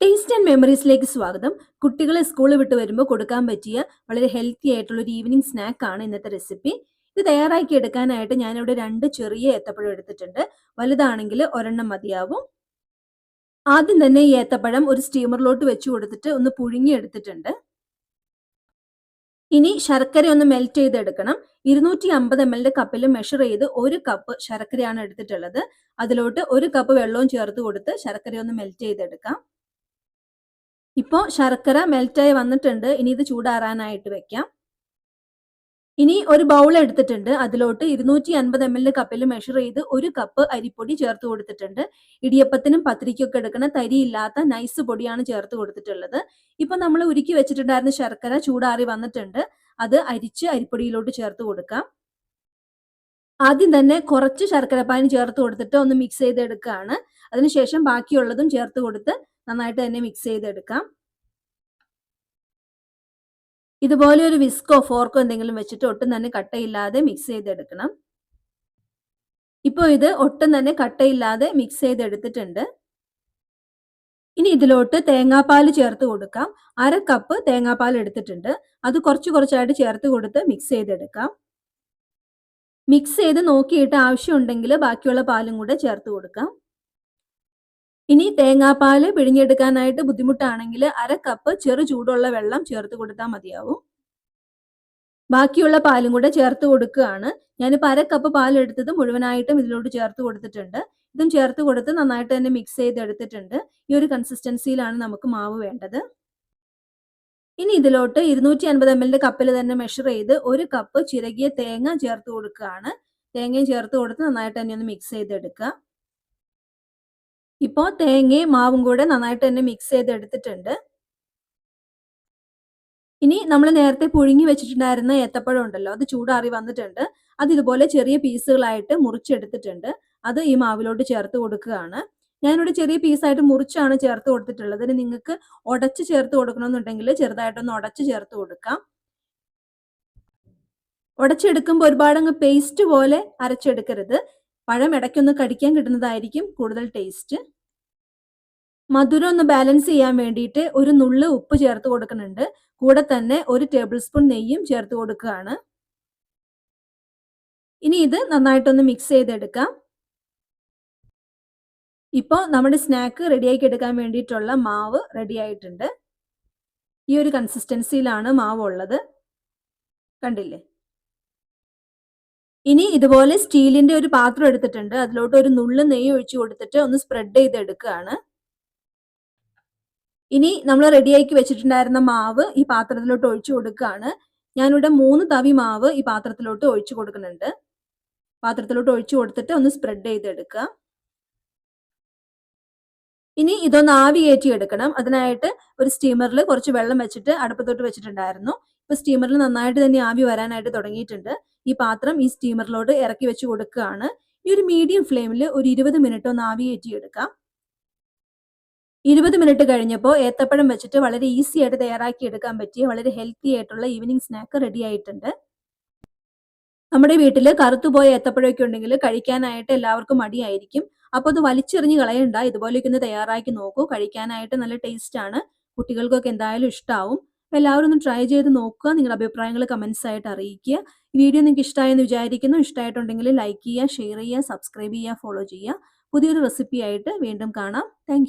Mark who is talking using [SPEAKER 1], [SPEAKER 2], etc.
[SPEAKER 1] Taste and മെമ്മറീസിലേക്ക് സ്വാഗതം. കുട്ടികളെ സ്കൂളിൽ വിട്ട് വരുമ്പോൾ കൊടുക്കാൻ പറ്റിയ വളരെ ഹെൽത്തി ആയിട്ടുള്ള ഒരു ഈവനിങ് സ്നാക്ക് ആണ് ഇന്നത്തെ റെസിപ്പി ഇത് തയ്യാറാക്കി എടുക്കാനായിട്ട് ഞാനിവിടെ രണ്ട് ചെറിയ ഏത്തപ്പഴം എടുത്തിട്ടുണ്ട്. വലുതാണെങ്കിൽ ഒരെണ്ണം മതിയാവും. ആദ്യം തന്നെ ഈ ഏത്തപ്പഴം ഒരു സ്റ്റീമറിലോട്ട് വെച്ച് കൊടുത്തിട്ട് ഒന്ന് പുഴുങ്ങി എടുത്തിട്ടുണ്ട്. ഇനി ശർക്കര ഒന്ന് മെൽറ്റ് ചെയ്തെടുക്കണം. ഇരുന്നൂറ്റി അമ്പത് എം എല്ലിന്റെ കപ്പിൽ മെഷർ ചെയ്ത് ഒരു കപ്പ് ശർക്കരയാണ് എടുത്തിട്ടുള്ളത്. അതിലോട്ട് ഒരു കപ്പ് വെള്ളവും ചേർത്ത് കൊടുത്ത് ശർക്കര ഒന്ന് മെൽറ്റ് ചെയ്തെടുക്കാം. ഇപ്പോൾ ശർക്കര മെൽറ്റായി വന്നിട്ടുണ്ട്. ഇനി ഇത് ചൂടാറാനായിട്ട് വെക്കാം. ഇനി ഒരു ബൗൾ എടുത്തിട്ടുണ്ട്. അതിലോട്ട് ഇരുന്നൂറ്റി അൻപത് എം എൽ കപ്പിൽ മെഷർ ചെയ്ത് ഒരു കപ്പ് അരിപ്പൊടി ചേർത്ത് കൊടുത്തിട്ടുണ്ട്. ഇടിയപ്പത്തിനും പത്തിരിക്കൊക്കെ എടുക്കുന്ന തരിയില്ലാത്ത നൈസ് പൊടിയാണ് ചേർത്ത് കൊടുത്തിട്ടുള്ളത്. ഇപ്പൊ നമ്മൾ ഉരുക്കി വെച്ചിട്ടുണ്ടായിരുന്ന ശർക്കര ചൂടാറി വന്നിട്ടുണ്ട്. അത് അരിച്ച് അരിപ്പൊടിയിലോട്ട് ചേർത്ത് കൊടുക്കാം. ആദ്യം തന്നെ കുറച്ച് ശർക്കര പാനി ചേർത്ത് കൊടുത്തിട്ട് ഒന്ന് മിക്സ് ചെയ്തെടുക്കുകയാണ് അതിനുശേഷം ബാക്കിയുള്ളതും ചേർത്ത് കൊടുത്ത് നന്നായിട്ട് തന്നെ മിക്സ് ചെയ്തെടുക്കാം. ഇതുപോലെ ഒരു വിസ്കോ ഫോർക്കോ എന്തെങ്കിലും വെച്ചിട്ട് ഒട്ടും തന്നെ കട്ടയില്ലാതെ മിക്സ് ചെയ്തെടുക്കണം. ഇപ്പോൾ ഇത് ഒട്ടും തന്നെ കട്ടയില്ലാതെ മിക്സ് ചെയ്തെടുത്തിട്ടുണ്ട്. ഇനി ഇതിലോട്ട് തേങ്ങാപ്പാൽ ചേർത്ത് കൊടുക്കാം. അര കപ്പ് തേങ്ങാപ്പാൽ എടുത്തിട്ടുണ്ട്. അത് കുറച്ച് കുറച്ചായിട്ട് ചേർത്ത് കൊടുത്ത് മിക്സ് ചെയ്തെടുക്കാം. മിക്സ് ചെയ്ത് നോക്കിയിട്ട് ആവശ്യമുണ്ടെങ്കിൽ ബാക്കിയുള്ള പാലും കൂടെ ചേർത്ത് കൊടുക്കാം. ഇനി തേങ്ങാപ്പാൽ പിഴിഞ്ഞെടുക്കാനായിട്ട് ബുദ്ധിമുട്ടാണെങ്കിൽ അര കപ്പ് ചെറു ചൂടുള്ള വെള്ളം ചേർത്ത് കൊടുത്താൽ മതിയാവും. ബാക്കിയുള്ള പാലും കൂടെ ചേർത്ത് കൊടുക്കുകയാണ്. ഞാനിപ്പോൾ അര കപ്പ് പാൽ മുഴുവനായിട്ടും ഇതിലോട്ട് ചേർത്ത് കൊടുത്തിട്ടുണ്ട്. ഇതും ചേർത്ത് കൊടുത്ത് നന്നായിട്ട് തന്നെ മിക്സ് ചെയ്തെടുത്തിട്ടുണ്ട്. ഈ ഒരു കൺസിസ്റ്റൻസിയിലാണ് നമുക്ക് മാവ് വേണ്ടത്. ഇനി ഇതിലോട്ട് ഇരുന്നൂറ്റി അൻപത് എം എല്ലിന്റെ കപ്പിൽ തന്നെ മെഷർ ചെയ്ത് ഒരു കപ്പ് ചിരകിയ തേങ്ങ ചേർത്ത് കൊടുക്കുകയാണ്. തേങ്ങയും ചേർത്ത് കൊടുത്ത് നന്നായിട്ട് തന്നെ ഒന്ന് മിക്സ് ചെയ്തെടുക്കുക. ഇപ്പോൾ തേങ്ങയും മാവും കൂടെ നന്നായിട്ട് തന്നെ മിക്സ് ചെയ്തെടുത്തിട്ടുണ്ട്. ഇനി നമ്മൾ നേരത്തെ പുഴുങ്ങി വെച്ചിട്ടുണ്ടായിരുന്ന ഏത്തപ്പഴം ഉണ്ടല്ലോ അത് ചൂടാറി വന്നിട്ടുണ്ട്. അത് ഇതുപോലെ ചെറിയ പീസുകളായിട്ട് മുറിച്ചെടുത്തിട്ടുണ്ട്. അത് ഈ മാവിലോട്ട് ചേർത്ത് കൊടുക്കുകയാണ്. ഞാനിവിടെ ചെറിയ പീസായിട്ട് മുറിച്ചാണ് ചേർത്ത് കൊടുത്തിട്ടുള്ളത്. ഇനി നിങ്ങൾക്ക് ഉടച്ച് ചേർത്ത് കൊടുക്കണമെന്നുണ്ടെങ്കിൽ ചെറുതായിട്ടൊന്ന് ഉടച്ച് ചേർത്ത് കൊടുക്കാം. ഉടച്ചെടുക്കുമ്പോൾ ഒരുപാടങ്ങ് പേസ്റ്റ് പോലെ അരച്ചെടുക്കരുത്. പഴം ഇടയ്ക്കൊന്ന് കടിക്കാൻ കിട്ടുന്നതായിരിക്കും കൂടുതൽ ടേസ്റ്റ് മധുരം ഒന്ന് ബാലൻസ് ചെയ്യാൻ വേണ്ടിയിട്ട് ഒരു നുള്ള് ഉപ്പ് ചേർത്ത് കൊടുക്കുന്നുണ്ട്. കൂടെ തന്നെ ഒരു ടേബിൾ സ്പൂൺ നെയ്യും ചേർത്ത് കൊടുക്കുകയാണ്. ഇനി ഇത് നന്നായിട്ടൊന്ന് മിക്സ് ചെയ്തെടുക്കാം. ഇപ്പോൾ നമ്മുടെ സ്നാക്ക് റെഡിയാക്കി എടുക്കാൻ വേണ്ടിയിട്ടുള്ള മാവ് റെഡി ആയിട്ടുണ്ട്. ഈ ഒരു കൺസിസ്റ്റൻസിയിലാണ് മാവ് ഉള്ളത് കണ്ടില്ലേ? ഇനി ഇതുപോലെ സ്റ്റീലിന്റെ ഒരു പാത്രം എടുത്തിട്ടുണ്ട്. അതിലോട്ട് ഒരു നുള്ളു നെയ്യ് ഒഴിച്ചു കൊടുത്തിട്ട് ഒന്ന് സ്പ്രെഡ് ചെയ്ത് എടുക്കുകയാണ്. ഇനി നമ്മൾ റെഡിയാക്കി വെച്ചിട്ടുണ്ടായിരുന്ന മാവ് ഈ പാത്രത്തിലോട്ട് ഒഴിച്ചു കൊടുക്കുകയാണ്. ഞാനിവിടെ മൂന്ന് തവി മാവ് ഈ പാത്രത്തിലോട്ട് ഒഴിച്ചു കൊടുക്കുന്നുണ്ട്. പാത്രത്തിലോട്ട് ഒഴിച്ചു കൊടുത്തിട്ട് ഒന്ന് സ്പ്രെഡ് ചെയ്തെടുക്കുക ഇനി ഇതൊന്ന് ആവി കയറ്റി എടുക്കണം. അതിനായിട്ട് ഒരു സ്റ്റീമറിൽ കുറച്ച് വെള്ളം വെച്ചിട്ട് അടുപ്പത്തോട്ട് വെച്ചിട്ടുണ്ടായിരുന്നു. ഇപ്പൊ സ്റ്റീമറിൽ നന്നായിട്ട് തന്നെ ആവി വരാനായിട്ട് തുടങ്ങിയിട്ടുണ്ട്. ഈ പാത്രം ഈ സ്റ്റീമറിലോട്ട് ഇറക്കി വെച്ച് കൊടുക്കുകയാണ് ഈ ഒരു മീഡിയം ഫ്ലെയിമിൽ ഒരു ഇരുപത് മിനിറ്റ് ഒന്ന് ആവിയേറ്റി എടുക്കാം ഇരുപത് മിനിറ്റ് കഴിഞ്ഞപ്പോൾ ഏത്തപ്പഴം വെച്ചിട്ട് വളരെ ഈസി ആയിട്ട് തയ്യാറാക്കി എടുക്കാൻ പറ്റിയ വളരെ ഹെൽത്തി ആയിട്ടുള്ള ഈവനിങ് സ്നാക്ക് റെഡി ആയിട്ടുണ്ട്. നമ്മുടെ വീട്ടിൽ കറുത്തുപോയ ഏത്തപ്പഴമൊക്കെ ഉണ്ടെങ്കിൽ കഴിക്കാനായിട്ട് എല്ലാവർക്കും മടിയായിരിക്കും. അപ്പോൾ അത് വലിച്ചെറിഞ്ഞ് കളയണ്ട. ഇതുപോലെയൊക്കെ ഒന്ന് തയ്യാറാക്കി നോക്കൂ. കഴിക്കാനായിട്ട് നല്ല ടേസ്റ്റ് ആണ്. കുട്ടികൾക്കൊക്കെ എന്തായാലും ഇഷ്ടമാവും എല്ലാവരും ഒന്ന് ട്രൈ ചെയ്ത് നോക്കുക. നിങ്ങളുടെ അഭിപ്രായങ്ങൾ കമൻസ് ആയിട്ട് അറിയിക്കുക. വീഡിയോ നിങ്ങൾക്ക് ഇഷ്ടമായെന്ന് വിചാരിക്കുന്നു. ഇഷ്ടമായിട്ടുണ്ടെങ്കിൽ ലൈക്ക് ചെയ്യുക ഷെയർ ചെയ്യുക സബ്സ്ക്രൈബ് ചെയ്യുക ഫോളോ ചെയ്യുക. പുതിയൊരു റെസിപ്പി ആയിട്ട് വീണ്ടും കാണാം. താങ്ക്